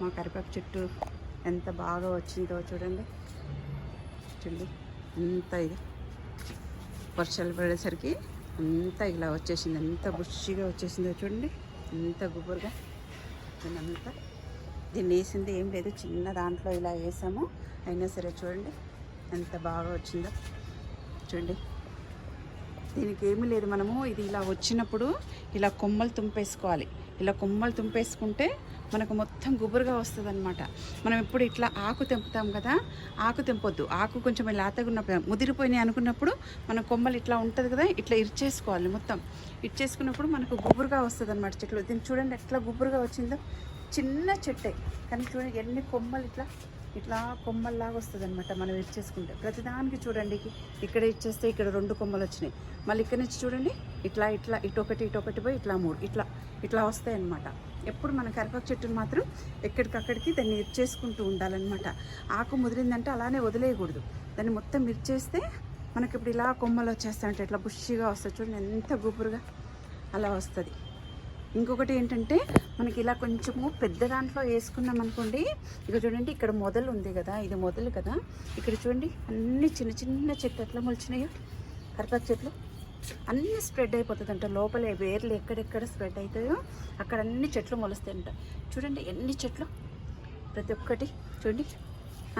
మా కరివేపాకు చెట్టు ఎంత బాగా వచ్చిందో చూడండి. చూడండి ఎంత ఇది. వర్షాలు పడేసరికి అంతా ఇలా వచ్చేసింది ఎంత బుష్గా వచ్చేసిందో చూడండి. ఎంత గుబురుగా చూడండి అంతా. దీన్ని వేసింది ఏం లేదు చిన్న దాంట్లో ఇలా వేసాము. అయినా సరే చూడండి ఎంత బాగా వచ్చిందో చూడండి. దీనికి ఏమీ లేదు మనము ఇది ఇలా వచ్చినప్పుడు ఇలా కొమ్మలు తుంపేసుకోవాలి. ఇలా కొమ్మలు తుంపేసుకుంటే మనకు మొత్తం గుబురుగా వస్తుంది అనమాట మనం ఎప్పుడు ఇట్లా ఆకు తెంపుతాం కదా ఆకు తెంపొద్దు. ఆకు కొంచెం లేతగా ఉన్నప్పుడు ముదిరిపోయినాయి అనుకున్నప్పుడు మన కొమ్మలు ఇట్లా ఉంటుంది కదా ఇట్లా ఇరిచేసుకోవాలి మొత్తం. ఇరిచేసుకున్నప్పుడు మనకు గుబురుగా వస్తుంది అనమాట చెట్లు. దీన్ని చూడండి ఎట్లా గుబురుగా వచ్చిందో. చిన్న చెట్టే. కానీ చూడండి ఎన్ని కొమ్మలు ఇట్లా ఇట్లా కొమ్మల్లాగా వస్తుంది అనమాట మనం ఇచ్చేసుకుంటే ప్రతిదానికి చూడండి ఇక్కడ ఇచ్చేస్తే ఇక్కడ రెండు కొమ్మలు వచ్చినాయి. మళ్ళీ ఇక్కడ నుంచి చూడండి ఇట్లా ఇట్లా ఇటొకటి ఇటొకటి పోయి ఇట్లా మూడు ఇట్లా ఇట్లా వస్తాయి అనమాట ఎప్పుడు మన కరివేపాకు చెట్టును మాత్రం ఎక్కడికక్కడికి దాన్ని ఇచ్చేసుకుంటూ ఉండాలన్నమాట. ఆకు ముదిరిందంటే అలానే వదిలేయకూడదు. దాన్ని మొత్తం ఇచ్చేస్తే మనకి ఇప్పుడు ఇలా కొమ్మలు వచ్చేస్తాయంటే ఇట్లా బుష్షిగా వస్తుంది చూడండి ఎంత గుబురుగా అలా వస్తుంది. ఇంకొకటి ఏంటంటే మనకి ఇలా కొంచెము పెద్ద దాంట్లో వేసుకున్నాం అనుకోండి ఇక చూడండి ఇక్కడ మొదలు ఉంది కదా ఇది మొదలు కదా. ఇక్కడ చూడండి అన్ని చిన్న చిన్న చెట్లు ఎట్లా మొలిచినాయో కరపాకు చెట్లు అన్నీ స్ప్రెడ్ అయిపోతుంది అంట వేర్లు ఎక్కడెక్కడ స్ప్రెడ్ అవుతాయో అక్కడ అన్ని చెట్లు మొలుస్తాయంట. చూడండి ఎన్ని చెట్లు? ప్రతి ఒక్కటి చూడండి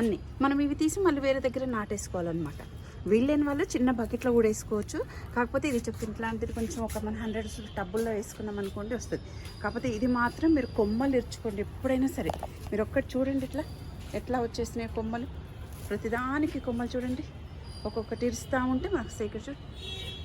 అన్నీ. మనం ఇవి తీసి మళ్ళీ వేరే దగ్గర నాటేసుకోవాలన్నమాట. వీళ్ళని వాళ్ళు చిన్న బకెట్లో కూడా వేసుకోవచ్చు. కాకపోతే ఇది చెప్తే ఇట్లాంటిది కొంచెం ఒక మన హండ్రెడ్ టబ్బుల్లో వేసుకున్నాం అనుకోండి వస్తుంది. కాకపోతే ఇది మాత్రం మీరు కొమ్మలు ఇరుచుకోండి ఎప్పుడైనా సరే. మీరు ఒక్కటి చూడండి ఇట్లా. ఎట్లా వచ్చేసినాయి కొమ్మలు? ప్రతిదానికి కొమ్మలు చూడండి. ఒక్కొక్కటి ఇరుస్తూ ఉంటే మాకు ఇక్కడ చూడు.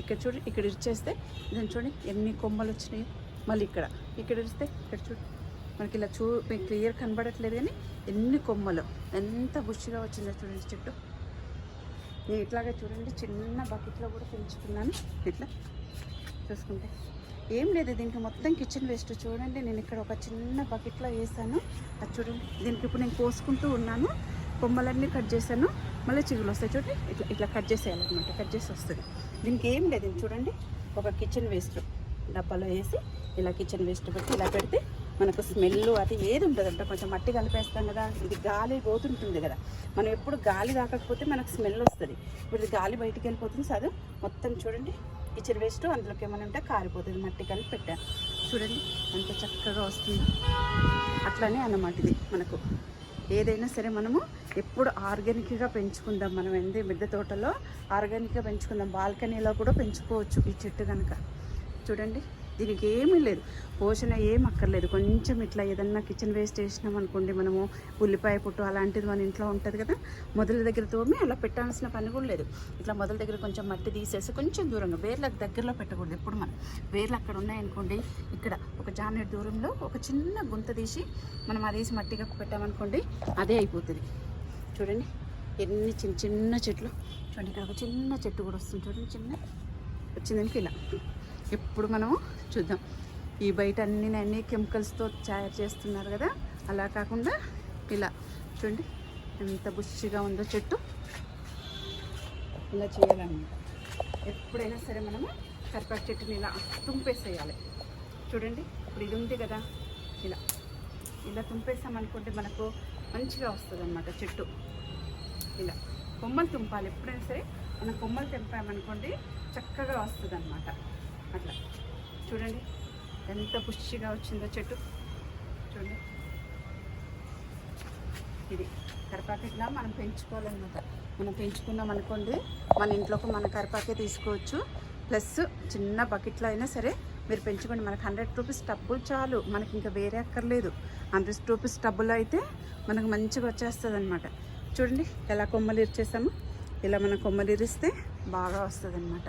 ఇక్కడ చూడు ఇక్కడ ఇరిచేస్తే దాన్ని చూడండి ఎన్ని కొమ్మలు వచ్చినాయి. మళ్ళీ ఇక్కడ ఇక్కడ ఇరిస్తే ఇక్కడ చూడు. మనకి ఇలా చూ క్లియర్ కనబడట్లేదు కానీ ఎన్ని కొమ్మలు. ఎంత బుష్గా వచ్చిందో చూడండి చెట్టు. నేను ఇట్లాగే చూడండి చిన్న బకెట్లో కూడా పెంచుకున్నాను. ఇట్లా చూసుకుంటే. ఏం లేదు దీనికి మొత్తం కిచెన్ వేస్ట్ చూడండి నేను ఇక్కడ ఒక చిన్న బకెట్లో వేసాను. అది చూడండి దీనికి ఇప్పుడు నేను కోసుకుంటూ ఉన్నాను. కొమ్మలన్నీ కట్ చేశాను. మళ్ళీ చిగులు వస్తాయి చూడండి ఇట్లా ఇట్లా కట్ చేసేయాలన్నమాట కట్ చేసి వస్తుంది. దీనికి ఏం లేదు చూడండి ఒక కిచెన్ వేస్ట్ డబ్బాలో వేసి ఇలా కిచెన్ వేస్ట్ పెట్టి ఇలా పెడితే మనకు స్మెల్ అది ఏది ఉంటుందంట కొంచెం మట్టి కలిపేస్తాం కదా ఇది గాలి పోతుంటుంది కదా. మనం ఎప్పుడు గాలి తాకకపోతే మనకు స్మెల్ వస్తుంది. ఇప్పుడు ఇది గాలి బయటికి వెళ్ళిపోతుంది చదువు మొత్తం చూడండి. కిచెన్ వేస్ట్ అందులోకి ఏమైనా ఉంటే కారిపోతుంది. మట్టి కలిపి పెట్టాను చూడండి ఎంత చక్కగా వస్తుంది. అట్లానే అన్నమాట ఇది మనకు. ఏదైనా సరే మనము ఎప్పుడు ఆర్గానిక్గా పెంచుకుందాం. మనం ఎందు మిద్దె తోటలో ఆర్గానిక్గా పెంచుకుందాం. బాల్కనీలో కూడా పెంచుకోవచ్చు ఈ చెట్టు కనుక చూడండి. దీనికి ఏమీ లేదు. పోషణ ఏం అక్కర్లేదు. కొంచెం ఇట్లా ఏదన్నా కిచెన్ వేస్ట్ వేసినాం అనుకోండి మనము ఉల్లిపాయ పుట్టు అలాంటిది మన ఇంట్లో ఉంటుంది కదా మొదల దగ్గర తోమి అలా పెట్టాల్సిన పని కూడా లేదు. ఇట్లా మొదల దగ్గర కొంచెం మట్టి తీసేసి కొంచెం దూరంగా వేర్లకు దగ్గరలో పెట్టకూడదు ఎప్పుడు మనం. వేర్లు అక్కడ ఉన్నాయనుకోండి ఇక్కడ ఒక జానెట్ దూరంలో ఒక చిన్న గుంత తీసి మనం అదేసి మట్టిగా పెట్టామనుకోండి అదే అయిపోతుంది. చూడండి ఎన్ని చిన్న చిన్న చెట్లు. చూడండి ఇక్కడ ఒక చిన్న చెట్టు కూడా వస్తుంది. చూడండి చిన్న వచ్చిందానికి ఇలా. ఎప్పుడు మనము చూద్దాం. ఈ బయట అన్ని అన్ని కెమికల్స్తో తయారు చేస్తున్నారు కదా అలా కాకుండా ఇలా చూడండి ఎంత బుచ్చిగా ఉందో చెట్టు. ఇలా చేయాలన్నమాట. ఎప్పుడైనా సరే మనము కరివేపాకు చెట్టుని ఇలా తుంపేసేయాలి. చూడండి ఇప్పుడు ఇది ఉంది కదా ఇలా. ఇలా తుంపేసామనుకుంటే మనకు మంచిగా వస్తుంది అనమాట చెట్టు. ఇలా. కొమ్మలు తుంపాలి. ఎప్పుడైనా సరే మనం కొమ్మలు తెంపామనుకోండి చక్కగా వస్తుంది అనమాట అట్లా. చూడండి ఎంత పుష్టిగా వచ్చిందో చెట్టు. చూడండి. ఇది కరిపాకు ఇట్లా మనం పెంచుకోవాలన్నమాట. మనం పెంచుకున్నాం అనుకోండి మన ఇంట్లోకి మన కరిపాకే తీసుకోవచ్చు. ప్లస్ చిన్న బకెట్లో అయినా సరే మీరు పెంచుకోండి. మనకు హండ్రెడ్ రూపీస్ డబ్బులు చాలు. మనకి ఇంకా వేరే అక్కర్లేదు. హండ్రెడ్ రూపీస్ డబ్బులు అయితే మనకు మంచిగా వచ్చేస్తుంది అనమాట చూడండి ఎలా కొమ్మలు ఇరిచేసాము. ఇలా మనం కొమ్మలు ఇరిస్తే బాగా వస్తుంది అనమాట